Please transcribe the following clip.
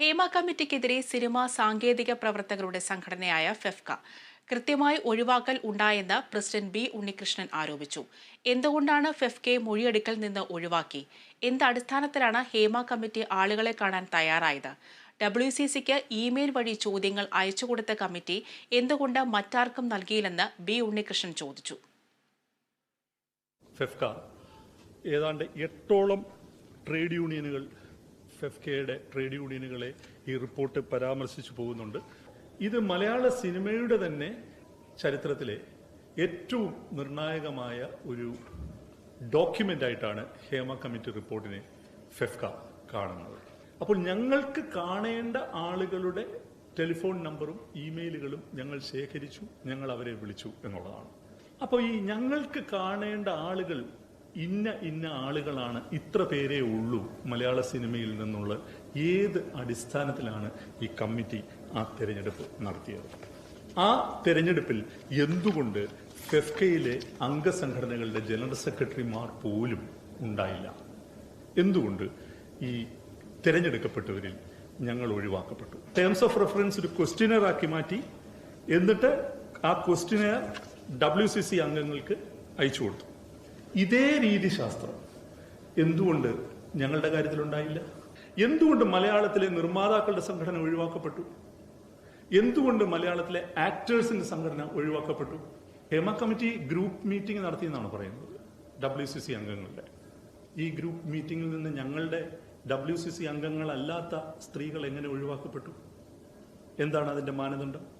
Hema കമ്മിറ്റിക്കെതിരെ cinema സാങ്കേതിക പ്രവർത്തകരുടെ സംഘടനയായ ഫെഫ്ക. കൃത്യമായി ഒഴിവാക്കൽ ഉണ്ടായെന്ന് പ്രസിഡന്റ് ബി ഉണ്ണികൃഷ്ണൻ ആരോപിച്ചു. എന്തുകൊണ്ടാണ് ഫെഫ്കെ മൊഴിയെടുക്കൽ നിന്ന് ഒഴിവാക്കി? എന്ത് അടിസ്ഥാനത്തിലാണ് ഹേമ കമ്മിറ്റി ആളുകളെ കാണാൻ തയ്യാറായത്? ഡബ്ല്യു സി സിക്ക് ഇമെയിൽ വഴി ചോദ്യങ്ങൾ അയച്ചുകൊടുത്ത കമ്മിറ്റി എന്തുകൊണ്ട് മറ്റാർക്കും നൽകിയില്ലെന്ന് ബി ഉണ്ണികൃഷ്ണൻ ചോദിച്ചു. ഫെഫ്ക. ഏതാണ്ട് എട്ടോളം ട്രേഡ് യൂണിയനുകൾ ഫെഫ്കയുടെ ട്രേഡ് യൂണിയനുകളെ ഈ റിപ്പോർട്ട് പരാമർശിച്ചു പോകുന്നുണ്ട്. ഇത് മലയാള സിനിമയുടെ തന്നെ ചരിത്രത്തിലെ ഏറ്റവും നിർണായകമായ ഒരു ഡോക്യുമെന്റ് ആയിട്ടാണ് ഹേമ കമ്മിറ്റി റിപ്പോർട്ടിനെ ഫെഫ്ക കാണുന്നത്. അപ്പോൾ ഞങ്ങൾക്ക് കാണേണ്ട ആളുകളുടെ ടെലിഫോൺ നമ്പറും ഇമെയിലുകളും ഞങ്ങൾ ശേഖരിച്ചു ഞങ്ങൾ അവരെ വിളിച്ചു എന്നുള്ളതാണ്. അപ്പോൾ ഈ ഞങ്ങൾക്ക് കാണേണ്ട ആളുകൾ ഇന്ന ഇന്ന ആളുകളാണ് ഇത്ര പേരേ ഉള്ളൂ മലയാള സിനിമയിൽ നിന്നുള്ള ഏത് അടിസ്ഥാനത്തിലാണ് ഈ കമ്മിറ്റി ആ തെരഞ്ഞെടുപ്പ് നടത്തിയത്? ആ തെരഞ്ഞെടുപ്പിൽ എന്തുകൊണ്ട് ഫെഫ്കയിലെ അംഗസംഘടനകളുടെ ജനറൽ സെക്രട്ടറിമാർ പോലും ഉണ്ടായില്ല? എന്തുകൊണ്ട് ഈ തിരഞ്ഞെടുക്കപ്പെട്ടവരിൽ ഞങ്ങൾ ഒഴിവാക്കപ്പെട്ടു? ടേംസ് ഓഫ് റെഫറൻസ് ഒരു ക്വസ്റ്റ്യനർ ആക്കി മാറ്റി എന്നിട്ട് ആ ക്വസ്റ്റ്യനർ ഡബ്ല്യു സി സി അംഗങ്ങൾക്ക് അയച്ചു കൊടുത്തു. ഇതേ രീതി ശാസ്ത്രം. എന്തുകൊണ്ട് ഞങ്ങളുടെ കാര്യത്തിലുണ്ടായില്ല? എന്തുകൊണ്ട് മലയാളത്തിലെ നിർമ്മാതാക്കളുടെ സംഘടന ഒഴിവാക്കപ്പെട്ടു? എന്തുകൊണ്ട് മലയാളത്തിലെ ആക്ടേഴ്സിന്റെ സംഘടന ഒഴിവാക്കപ്പെട്ടു? ഹേമ കമ്മിറ്റി ഗ്രൂപ്പ് മീറ്റിംഗ് നടത്തിയെന്നാണ് പറയുന്നത് ഡബ്ല്യു സി സി അംഗങ്ങളുടെ. ഈ ഗ്രൂപ്പ് മീറ്റിംഗിൽ നിന്ന് ഞങ്ങളുടെ ഡബ്ല്യു സി സി അംഗങ്ങളല്ലാത്ത സ്ത്രീകൾ എങ്ങനെ ഒഴിവാക്കപ്പെട്ടു? എന്താണ് അതിന്റെ മാനദണ്ഡം?